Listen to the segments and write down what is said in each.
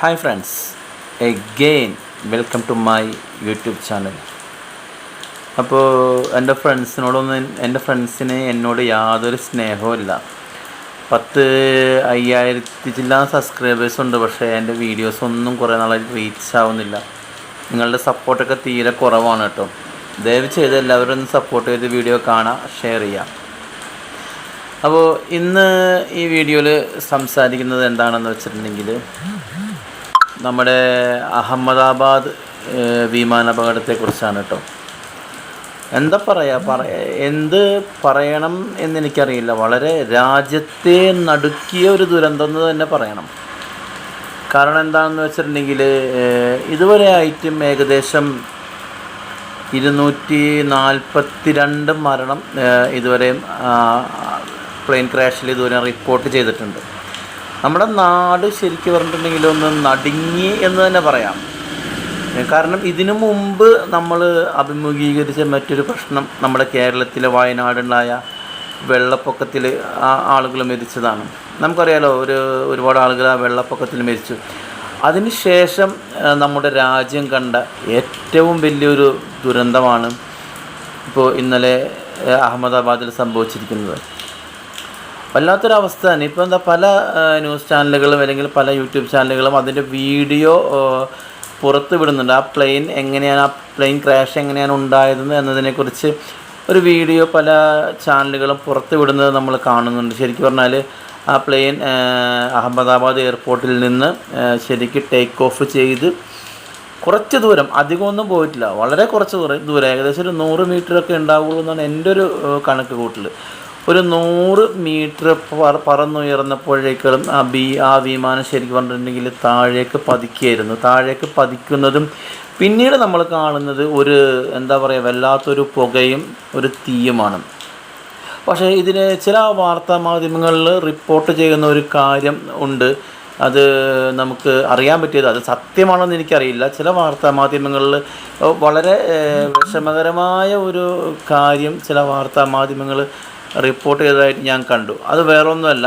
Hi friends. Again welcome to my YouTube channel അപ്പോൾ എന്റെ ഫ്രണ്ട്സിനോടൊന്നും എന്റെ ഫ്രണ്ട്സിന് എന്നോട് യാതൊരു സ്നേഹവുമില്ല പത്ത് അയ്യായിരത്തി ചില്ല സബ്സ്ക്രൈബേഴ്സ് ഉണ്ട് പക്ഷേ എന്റെ വീഡിയോസ് ഒന്നും കുറേ നാളായിട്ട് റീച്ച് ആവുന്നില്ല. നിങ്ങളുടെ സപ്പോർട്ടൊക്കെ തീരെ കുറവാണ് കേട്ടോ. ദയവ് ചെയ്ത് എല്ലാവരും ഒന്ന് സപ്പോർട്ട് ചെയ്ത് വീഡിയോ കാണാം ഷെയർ ചെയ്യാം. അപ്പോൾ ഇന്ന് ഈ വീഡിയോയിൽ സംസാരിക്കുന്നത് എന്താണെന്ന് വെച്ചിട്ടുണ്ടെങ്കിൽ നമ്മുടെ അഹമ്മദാബാദ് വിമാനാപകടത്തെക്കുറിച്ചാണ് കേട്ടോ എന്താ പറയുക പറയ എന്ത് പറയണം എന്നെനിക്കറിയില്ല. വളരെ രാജ്യത്തെ നടുക്കിയ ഒരു ദുരന്തം എന്ന് തന്നെ പറയണം. കാരണം എന്താണെന്ന് വെച്ചിട്ടുണ്ടെങ്കിൽ ഇതുവരെ ആയിട്ടും ഏകദേശം ഇരുന്നൂറ്റി നാൽപ്പത്തി രണ്ട് മരണം ഇതുവരെയും പ്ലെയിൻ ക്രാഷിൽ ഇതുവരെ റിപ്പോർട്ട് ചെയ്തിട്ടുണ്ട്. നമ്മുടെ നാട് ശരിക്കും പറഞ്ഞിട്ടുണ്ടെങ്കിൽ ഒന്ന് നടുങ്ങി എന്ന് തന്നെ പറയാം. കാരണം ഇതിനു മുമ്പ് നമ്മൾ അഭിമുഖീകരിച്ച മറ്റൊരു പ്രശ്നം നമ്മുടെ കേരളത്തിലെ വയനാടുണ്ടായ വെള്ളപ്പൊക്കത്തിൽ ആ ആളുകൾ മരിച്ചതാണ്. നമുക്കറിയാലോ ഒരു ഒരുപാട് ആളുകൾ ആ വെള്ളപ്പൊക്കത്തിൽ മരിച്ചു. അതിനുശേഷം നമ്മുടെ രാജ്യം കണ്ട ഏറ്റവും വലിയൊരു ദുരന്തമാണ് ഇപ്പോൾ ഇന്നലെ അഹമ്മദാബാദിൽ സംഭവിച്ചിരിക്കുന്നത്. വല്ലാത്തൊരവസ്ഥ തന്നെ. ഇപ്പോൾ എന്താ പല ന്യൂസ് ചാനലുകളും അല്ലെങ്കിൽ പല യൂട്യൂബ് ചാനലുകളും അതിന്റെ വീഡിയോ പുറത്ത് വിടുന്നുണ്ട്. ആ പ്ലെയിൻ എങ്ങനെയാണ് ആ പ്ലെയിൻ ക്രാഷ് എങ്ങനെയാണ് ഉണ്ടായതെന്ന് എന്നതിനെക്കുറിച്ച് ഒരു വീഡിയോ പല ചാനലുകളും പുറത്ത് വിടുന്നത് നമ്മൾ കാണുന്നുണ്ട്. ശരിക്കും പറഞ്ഞാൽ ആ പ്ലെയിൻ അഹമ്മദാബാദ് എയർപോർട്ടിൽ നിന്ന് ശരിക്കും ടേക്ക് ഓഫ് ചെയ്ത് കുറച്ച് ദൂരം അധികമൊന്നും പോയിട്ടില്ല. വളരെ കുറച്ച് ദൂരം ദൂരം. ഏകദേശം ഒരു നൂറ് മീറ്ററൊക്കെ ഉണ്ടാവുള്ളൂ എന്നാണ് എന്റെ ഒരു കണക്ക് കൂട്ടൽ ഒരു നൂറ് മീറ്റർ പറന്നുയർന്നപ്പോഴേക്കും ആ ബി ആ വിമാനം ശരിക്കും പറഞ്ഞിട്ടുണ്ടെങ്കിൽ താഴേക്ക് പതിക്കുകയായിരുന്നു. താഴേക്ക് പതിക്കുന്നതും പിന്നീട് നമ്മൾ കാണുന്നത് ഒരു എന്താ പറയുക വല്ലാത്തൊരു പുകയും ഒരു തീയുമാണ്. പക്ഷേ ഇതിന് ചില വാർത്താ മാധ്യമങ്ങളിൽ റിപ്പോർട്ട് ചെയ്യുന്ന ഒരു കാര്യം ഉണ്ട്. അത് നമുക്ക് അറിയാൻ പറ്റിയത് അത് സത്യമാണെന്ന് എനിക്കറിയില്ല. ചില വാർത്താ മാധ്യമങ്ങളിൽ വളരെ വിഷമകരമായ ഒരു കാര്യം ചില വാർത്താ മാധ്യമങ്ങൾ റിപ്പോർട്ട് ചെയ്തതായിട്ട് ഞാൻ കണ്ടു. അത് വേറൊന്നുമല്ല.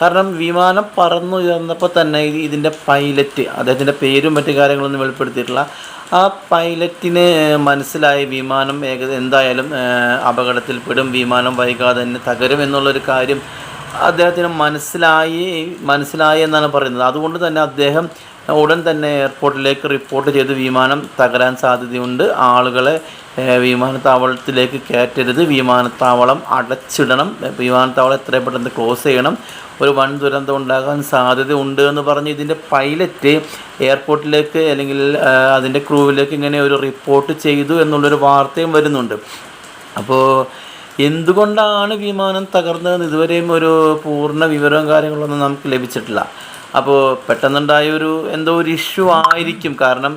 കാരണം വിമാനം പറന്നുയർന്നപ്പോൾ തന്നെ ഇത് ഇതിന്റെ പൈലറ്റ് അദ്ദേഹത്തിന്റെ പേരും മറ്റു കാര്യങ്ങളൊന്നും വെളിപ്പെടുത്തിയിട്ടില്ല. ആ പൈലറ്റിന് മനസ്സിലായി വിമാനം ഏക എന്തായാലും അപകടത്തിൽ അപകടത്തിൽപ്പെടും വിമാനം വൈകാതെ തന്നെ തകരും എന്നുള്ളൊരു കാര്യം അദ്ദേഹത്തിന് മനസ്സിലായി മനസ്സിലായി എന്നാണ് പറയുന്നത്. അതുകൊണ്ട് തന്നെ അദ്ദേഹം ഉടൻ തന്നെ എയർപോർട്ടിലേക്ക് റിപ്പോർട്ട് ചെയ്ത് വിമാനം തകരാൻ സാധ്യതയുണ്ട്. ആളുകളെ വിമാനത്താവളത്തിലേക്ക് കയറ്റരുത്. വിമാനത്താവളം അടച്ചിടണം. വിമാനത്താവളം എത്രയും പെട്ടെന്ന് ക്ലോസ് ചെയ്യണം. ഒരു വൻ ദുരന്തം ഉണ്ടാകാൻ സാധ്യത ഉണ്ട് എന്ന് പറഞ്ഞ് ഇതിന്റെ പൈലറ്റ് എയർപോർട്ടിലേക്ക് അല്ലെങ്കിൽ അതിന്റെ ക്രൂവിലേക്ക് ഇങ്ങനെ ഒരു റിപ്പോർട്ട് ചെയ്തു എന്നുള്ളൊരു വാർത്തയും വരുന്നുണ്ട്. അപ്പോൾ എന്തുകൊണ്ടാണ് വിമാനം തകർന്നതെന്ന് ഇതുവരെയും ഒരു പൂർണ വിവരവും കാര്യങ്ങളൊന്നും നമുക്ക് ലഭിച്ചിട്ടില്ല. അപ്പോൾ പെട്ടെന്നുണ്ടായ ഒരു എന്തോ ഒരു ഇഷ്യൂ ആയിരിക്കും. കാരണം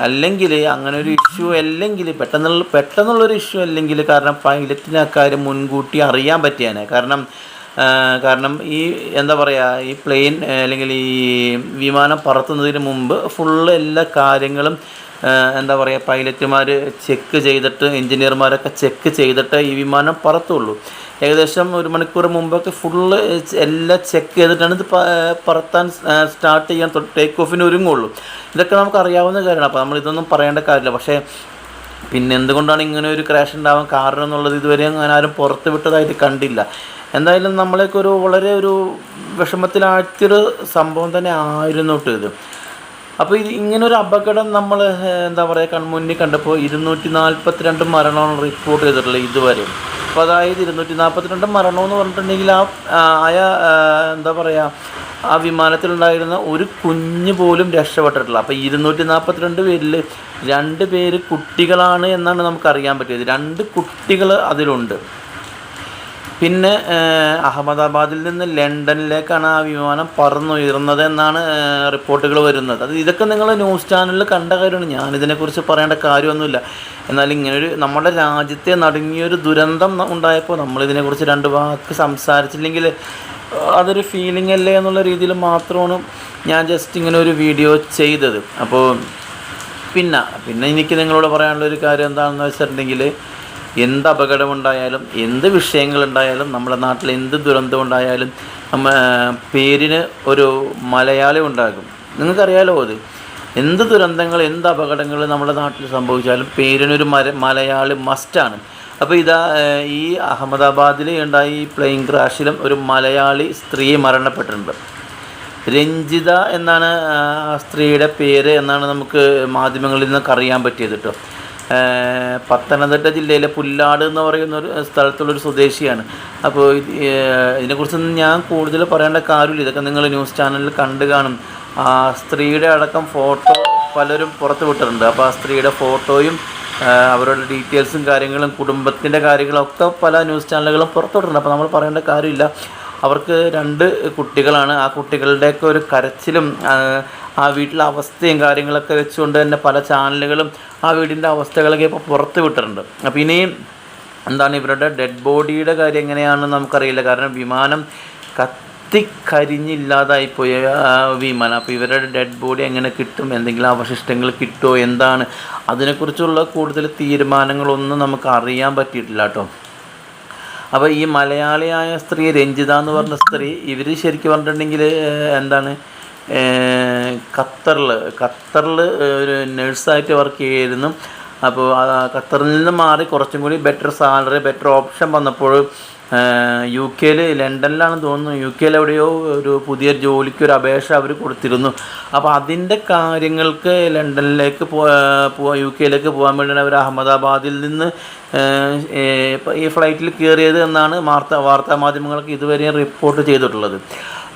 അല്ലെങ്കിൽ അങ്ങനെ ഒരു ഇഷ്യൂ അല്ലെങ്കിൽ പെട്ടെന്നുള്ള പെട്ടെന്നുള്ളൊരു ഇഷ്യൂ അല്ലെങ്കിൽ കാരണം പൈലറ്റിന് അക്കാര്യം മുൻകൂട്ടി അറിയാൻ പറ്റിയാണ് കാരണം കാരണം ഈ എന്താ പറയുക ഈ പ്ലെയിൻ അല്ലെങ്കിൽ ഈ വിമാനം പറത്തുന്നതിന് മുമ്പ് ഫുള്ള് എല്ലാ കാര്യങ്ങളും എന്താ പറയുക പൈലറ്റുമാർ ചെക്ക് ചെയ്തിട്ട് എഞ്ചിനീയർമാരൊക്കെ ചെക്ക് ചെയ്തിട്ട് ഈ വിമാനം പറത്തുള്ളൂ. ഏകദേശം ഒരു മണിക്കൂർ മുമ്പൊക്കെ ഫുള്ള് എല്ലാം ചെക്ക് ചെയ്തിട്ടാണ് ഇത് പറത്താൻ സ്റ്റാർട്ട് ചെയ്യാൻ ടേക്ക് ഓഫിന് ഒരുങ്ങുള്ളൂ. ഇതൊക്കെ നമുക്ക് അറിയാവുന്ന കാര്യമാണ്. അപ്പോൾ നമ്മൾ ഇതൊന്നും പറയേണ്ട കാര്യമില്ല. പക്ഷേ പിന്നെ എന്തുകൊണ്ടാണ് ഇങ്ങനെ ഒരു ക്രാഷ് ഉണ്ടാവാൻ കാരണം എന്നുള്ളത് ഇതുവരെ അങ്ങനെ ആരും പുറത്ത് വിട്ടതായിട്ട് കണ്ടില്ല. എന്തായാലും നമ്മളെയൊക്കെ ഒരു വളരെ ഒരു വിഷമത്തിലാഴ്ത്തിയൊരു സംഭവം തന്നെ ആയിരുന്നു കേട്ടോ ഇത്. അപ്പോൾ ഇത് ഇങ്ങനൊരു അപകടം നമ്മൾ എന്താ പറയുക കൺമുന്നിൽ കണ്ടപ്പോൾ ഇരുന്നൂറ്റി നാൽപ്പത്തിരണ്ട് മരണമാണ് റിപ്പോർട്ട് ചെയ്തിട്ടുള്ളത് ഇതുവരെ. അപ്പോൾ അതായത് ഇരുന്നൂറ്റി നാൽപ്പത്തിരണ്ട് മരണം എന്ന് പറഞ്ഞിട്ടുണ്ടെങ്കിൽ ആ ആയ എന്താ പറയുക ആ വിമാനത്തിലുണ്ടായിരുന്ന ഒരു കുഞ്ഞ് പോലും രക്ഷപ്പെട്ടിട്ടില്ല. അപ്പോൾ ഇരുന്നൂറ്റി നാൽപ്പത്തിരണ്ട് പേരിൽ രണ്ട് പേര് കുട്ടികളാണ് എന്നാണ് നമുക്കറിയാൻ പറ്റിയത്. രണ്ട് കുട്ടികൾ അതിലുണ്ട്. പിന്നെ അഹമ്മദാബാദിൽ നിന്ന് ലണ്ടനിലേക്കാണ് ആ വിമാനം പറന്നുയർന്നത് എന്നാണ് റിപ്പോർട്ടുകൾ വരുന്നത്. അത് ഇതൊക്കെ നിങ്ങൾ ന്യൂസ് ചാനലിൽ കണ്ട കാര്യമാണ്. ഞാനിതിനെക്കുറിച്ച് പറയേണ്ട കാര്യമൊന്നുമില്ല. എന്നാൽ ഇങ്ങനൊരു നമ്മുടെ രാജ്യത്തെ നടുങ്ങിയൊരു ദുരന്തം ഉണ്ടായപ്പോൾ നമ്മളിതിനെക്കുറിച്ച് രണ്ട് വാക്ക് സംസാരിച്ചില്ലെങ്കിൽ അതൊരു ഫീലിംഗ് അല്ലേ എന്നുള്ള രീതിയിൽ മാത്രമാണ് ഞാൻ ജസ്റ്റ് ഇങ്ങനെ ഒരു വീഡിയോ ചെയ്തത്. അപ്പോൾ പിന്നെ പിന്നെ എനിക്ക് നിങ്ങളോട് പറയാനുള്ള ഒരു കാര്യം എന്താണെന്ന് വെച്ചിട്ടുണ്ടെങ്കിൽ എന്ത് അപകടമുണ്ടായാലും എന്ത് വിഷയങ്ങളുണ്ടായാലും നമ്മുടെ നാട്ടിൽ എന്ത് ദുരന്തം ഉണ്ടായാലും നമ്മ പേരിന് ഒരു മലയാളി ഉണ്ടാകും. നിങ്ങൾക്കറിയാലോ അത്? എന്ത് ദുരന്തങ്ങൾ എന്ത് അപകടങ്ങൾ നമ്മുടെ നാട്ടിൽ സംഭവിച്ചാലും പേരിനൊരു മര മലയാളി മസ്റ്റാണ് അപ്പോൾ ഇതാ ഈ അഹമ്മദാബാദിൽ ഉണ്ടായ ഈ പ്ലെയിൻ ക്രാഷിലും ഒരു മലയാളി സ്ത്രീ മരണപ്പെട്ടിട്ടുണ്ട്. രഞ്ജിത എന്നാണ് ആ സ്ത്രീയുടെ പേര് എന്നാണ് നമുക്ക് മാധ്യമങ്ങളിൽ നിന്നൊക്കെ അറിയാൻ പറ്റിയത് കേട്ടോ പത്തനംതിട്ട ജില്ലയിലെ പുല്ലാട് എന്ന് പറയുന്ന ഒരു സ്ഥലത്തുള്ളൊരു സ്വദേശിയാണ്. അപ്പോൾ ഇതിനെക്കുറിച്ച് ഇതിനെക്കുറിച്ചൊന്നും ഞാൻ കൂടുതൽ പറയേണ്ട കാര്യമില്ല. ഇതൊക്കെ നിങ്ങൾ ന്യൂസ് ചാനലിൽ കണ്ടു കാണും. ആ സ്ത്രീയുടെ അടക്കം ഫോട്ടോ പലരും പുറത്ത് വിട്ടിട്ടുണ്ട്. അപ്പോൾ ആ സ്ത്രീയുടെ ഫോട്ടോയും അവരുടെ ഡീറ്റെയിൽസും കാര്യങ്ങളും കുടുംബത്തിന്റെ കാര്യങ്ങളൊക്കെ പല ന്യൂസ് ചാനലുകളും പുറത്തുവിട്ടിട്ടുണ്ട് അപ്പോൾ നമ്മൾ പറയേണ്ട കാര്യമില്ല. അവർക്ക് രണ്ട് കുട്ടികളാണ്. ആ കുട്ടികളുടെയൊക്കെ ഒരു കരച്ചിലും ആ വീട്ടിലെ അവസ്ഥയും കാര്യങ്ങളൊക്കെ വെച്ചുകൊണ്ട് തന്നെ പല ചാനലുകളും ആ വീടിന്റെ അവസ്ഥകളൊക്കെ ഇപ്പോൾ പുറത്ത് വിട്ടിട്ടുണ്ട്. അപ്പോൾ ഇനിയും എന്താണ് ഇവരുടെ ഡെഡ് ബോഡിയുടെ കാര്യം എങ്ങനെയാണെന്ന് നമുക്കറിയില്ല. കാരണം വിമാനം കത്തിക്കരിഞ്ഞില്ലാതായി പോയ വിമാനം. അപ്പോൾ ഇവരുടെ ഡെഡ് ബോഡി എങ്ങനെ കിട്ടും? എന്തെങ്കിലും അവശിഷ്ടങ്ങൾ കിട്ടുമോ എന്താണ്? അതിനെക്കുറിച്ചുള്ള കൂടുതൽ തീരുമാനങ്ങളൊന്നും നമുക്ക് അറിയാൻ പറ്റിയിട്ടില്ല കേട്ടോ. അപ്പോൾ ഈ മലയാളിയായ സ്ത്രീ രഞ്ജിത എന്ന് പറഞ്ഞ സ്ത്രീ ഇവർ ശരിക്കും പറഞ്ഞിട്ടുണ്ടെങ്കിൽ എന്താണ്? ഖത്തറിൽ ഖത്തറിൽ ഒരു നഴ്സായിട്ട് വർക്ക് ചെയ്യായിരുന്നു അപ്പോൾ ഖത്തറിൽ നിന്ന് മാറി കുറച്ചും കൂടി ബെറ്റർ സാലറി ബെറ്റർ ഓപ്ഷൻ വന്നപ്പോൾ യു കെയിൽ ലണ്ടനിലാണെന്ന് തോന്നുന്നു. യു കെയിൽ എവിടെയോ ഒരു പുതിയ ജോലിക്ക് ഒരു അപേക്ഷ അവർ കൊടുത്തിരുന്നു. അപ്പോൾ അതിന്റെ കാര്യങ്ങൾക്ക് ലണ്ടനിലേക്ക് പോ യു കെയിലേക്ക് പോകാൻ വേണ്ടി അവർ അഹമ്മദാബാദിൽ നിന്ന് ഈ ഫ്ലൈറ്റിൽ കയറിയത് എന്നാണ് വാർത്താ വാർത്താ മാധ്യമങ്ങൾക്ക് ഇതുവരെയും റിപ്പോർട്ട് ചെയ്തിട്ടുള്ളത്.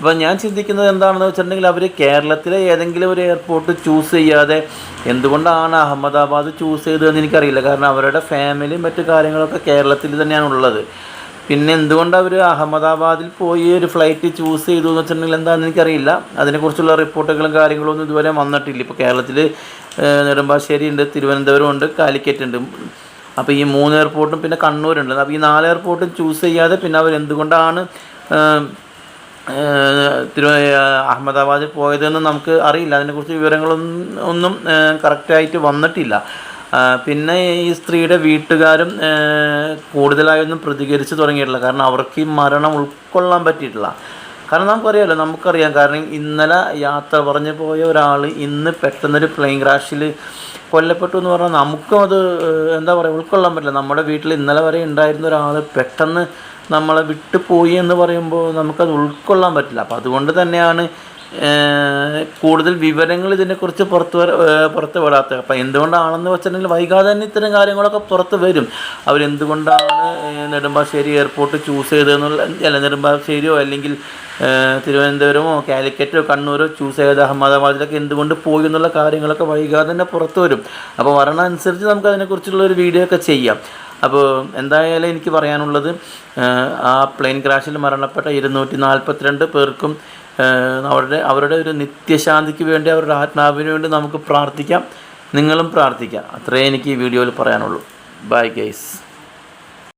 അപ്പോൾ ഞാൻ ചിന്തിക്കുന്നത് എന്താണെന്ന് വെച്ചിട്ടുണ്ടെങ്കിൽ അവർ കേരളത്തിലെ ഏതെങ്കിലും ഒരു എയർപോർട്ട് ചൂസ് ചെയ്യാതെ എന്തുകൊണ്ടാണ് അഹമ്മദാബാദ് ചൂസ് ചെയ്തതെന്ന് എനിക്കറിയില്ല. കാരണം അവരുടെ ഫാമിലി മറ്റു കാര്യങ്ങളൊക്കെ കേരളത്തിൽ തന്നെയാണ് ഉള്ളത്. പിന്നെ എന്തുകൊണ്ട് അവർ അഹമ്മദാബാദിൽ പോയി ഒരു ഫ്ലൈറ്റ് ചൂസ് ചെയ്തു എന്ന് വെച്ചിട്ടുണ്ടെങ്കിൽ എന്താണെന്ന് എനിക്കറിയില്ല. അതിനെക്കുറിച്ചുള്ള റിപ്പോർട്ടുകളും കാര്യങ്ങളും ഒന്നും ഇതുവരെ വന്നിട്ടില്ല. ഇപ്പോൾ കേരളത്തിൽ നെടുമ്പാശ്ശേരി ഉണ്ട് തിരുവനന്തപുരം ഉണ്ട് കാലിക്കറ്റ് ഉണ്ട്. അപ്പോൾ ഈ മൂന്ന് എയർപോർട്ടും പിന്നെ കണ്ണൂരുണ്ട്. അപ്പോൾ ഈ നാല് എയർപോർട്ടും ചൂസ് ചെയ്യാതെ പിന്നെ അവർ എന്തുകൊണ്ടാണ് തിരു അഹമ്മദാബാദിൽ പോയതെന്ന് നമുക്ക് അറിയില്ല. അതിനെക്കുറിച്ച് വിവരങ്ങളൊന്നും ഒന്നും കറക്റ്റായിട്ട് വന്നിട്ടില്ല. പിന്നെ ഈ സ്ത്രീയുടെ വീട്ടുകാരും കൂടുതലായൊന്നും പ്രതികരിച്ച് തുടങ്ങിയിട്ടില്ല. കാരണം അവർക്ക് ഈ മരണം ഉൾക്കൊള്ളാൻ പറ്റിയിട്ടില്ല. കാരണം നമുക്കറിയാമല്ലോ നമുക്കറിയാം. കാരണം ഇന്നലെ യാത്ര പറഞ്ഞു പോയ ഒരാൾ ഇന്ന് പെട്ടെന്നൊരു പ്ലെയിൻ ക്രാഷിൽ കൊല്ലപ്പെട്ടു എന്ന് പറഞ്ഞാൽ നമുക്കും അത് എന്താ പറയുക ഉൾക്കൊള്ളാൻ പറ്റില്ല. നമ്മുടെ വീട്ടിൽ ഇന്നലെ വരെ ഉണ്ടായിരുന്ന ഒരാൾ പെട്ടെന്ന് നമ്മളെ വിട്ടുപോയി എന്ന് പറയുമ്പോൾ നമുക്കത് ഉൾക്കൊള്ളാൻ പറ്റില്ല. അപ്പോൾ അതുകൊണ്ട് തന്നെയാണ് കൂടുതൽ വിവരങ്ങൾ ഇതിനെക്കുറിച്ച് പുറത്ത് പുറത്ത് വിടാത്തത് അപ്പം എന്തുകൊണ്ടാണെന്ന് വെച്ചിട്ടുണ്ടെങ്കിൽ വൈകാതെ തന്നെ ഇത്തരം കാര്യങ്ങളൊക്കെ പുറത്ത് വരും. അവരെന്തുകൊണ്ടാണ് നെടുമ്പാശ്ശേരി എയർപോർട്ട് ചൂസ് ചെയ്തതെന്നുള്ള അല്ല നെടുമ്പാശ്ശേരിയോ അല്ലെങ്കിൽ തിരുവനന്തപുരമോ കാലിക്കറ്റോ കണ്ണൂരോ ചൂസ് ചെയ്ത് അഹമ്മദാബാദിലൊക്കെ എന്തുകൊണ്ട് പോയി എന്നുള്ള കാര്യങ്ങളൊക്കെ വൈകാതെ തന്നെ പുറത്ത് വരും. അപ്പോൾ വരണ അനുസരിച്ച് നമുക്ക് അതിനെക്കുറിച്ചുള്ള ഒരു വീഡിയോ ഒക്കെ ചെയ്യാം. അപ്പോൾ എന്തായാലും എനിക്ക് പറയാനുള്ളത് ആ പ്ലെയിൻ ക്രാഷിൽ മരണപ്പെട്ട ഇരുന്നൂറ്റി നാൽപ്പത്തിരണ്ട് പേർക്കും അവരുടെ അവരുടെ ഒരു നിത്യശാന്തിക്ക് വേണ്ടി അവരുടെ ആത്മാവിന് വേണ്ടി നമുക്ക് പ്രാർത്ഥിക്കാം. നിങ്ങളും പ്രാർത്ഥിക്കാം. അത്രേ എനിക്ക് ഈ വീഡിയോയിൽ പറയാനുള്ളൂ. Bye guys